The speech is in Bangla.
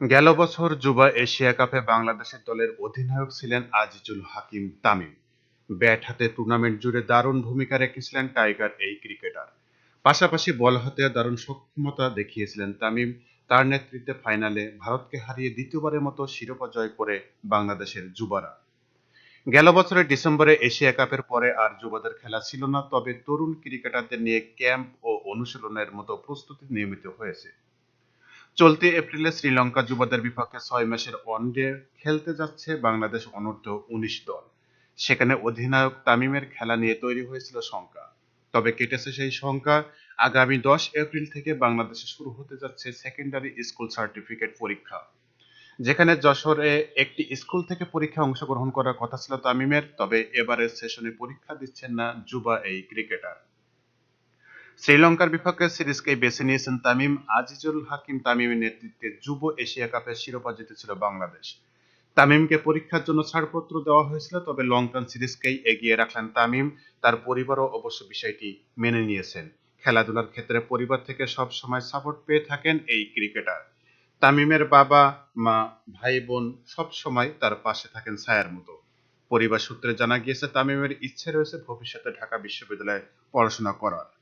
গেল বছর যুবা এশিয়া কাপে বাংলাদেশের দলের অধিনায়ক ছিলেন আজিজুল হাকিম তামিম। ব্যাট হাতে টুর্নামেন্ট জুড়ে দারুণ ভূমিকা রেখেছিলেন টাইগার, এই ক্রিকেটার। পাশাপাশি বল হাতে দারুণ সক্ষমতা দেখিয়েছিলেন তামিম। তার নেতৃত্বে ফাইনালে ভারতকে হারিয়ে দ্বিতীয়বারের মতো শিরোপা জয় করে বাংলাদেশের যুবারা। গেল বছরের ডিসেম্বরে এশিয়া কাপের পরে আর যুবাদের খেলা ছিল না, তবে তরুণ ক্রিকেটারদের নিয়ে ক্যাম্প ও অনুশীলনের মতো প্রস্তুতি নিয়মিত হয়েছে। চলতি এপ্রিলে শ্রীলঙ্কা যুবদের বিপক্ষে ছয় মাসের ওয়ানডে খেলতে যাচ্ছে বাংলাদেশ অনূর্ধ্ব উনিশ দল। সেখানে অধিনায়ক তামিমের খেলা নিয়ে তৈরি হয়েছিল শঙ্কা। তবে কেটেছে সেই শঙ্কা, আগামী দশ এপ্রিল থেকে বাংলাদেশে শুরু হতে যাচ্ছে সেকেন্ডারি স্কুল সার্টিফিকেট পরীক্ষা। যেখানে যশোরে একটি স্কুল থেকে পরীক্ষা অংশগ্রহণ করার কথা ছিল তামিমের, তবে এবারের সেশনে পরীক্ষা দিচ্ছেন না যুবা এই ক্রিকেটার শ্রীলঙ্কার বিপক্ষে সিরিজকেই বেছে নিয়েছেন তামিম আজিজুল হাকিম। তামিমের নেতৃত্বে যুব এশিয়া কাপের শিরোপা জিতেছিল বাংলাদেশ। তামিমকে পরীক্ষার জন্য ছাড়পত্র দেওয়া হয়েছিল, তবে লঙ্কান সিরিজকেই এগিয়ে রাখলেন তামিম। তার পরিবারও অবশ্য বিষয়টি মেনে নিয়েছেন। খেলাধুলার ক্ষেত্রে পরিবার থেকে সব সময় সাপোর্ট পেয়ে থাকেন এই ক্রিকেটার। তামিমের বাবা, মা, ভাই, বোন সব সময় তার পাশে থাকেন ছায়ার মতো। পরিবার সূত্রে জানা গিয়েছে, তামিমের ইচ্ছে রয়েছে ভবিষ্যতে ঢাকা বিশ্ববিদ্যালয়ে পড়াশোনা করার।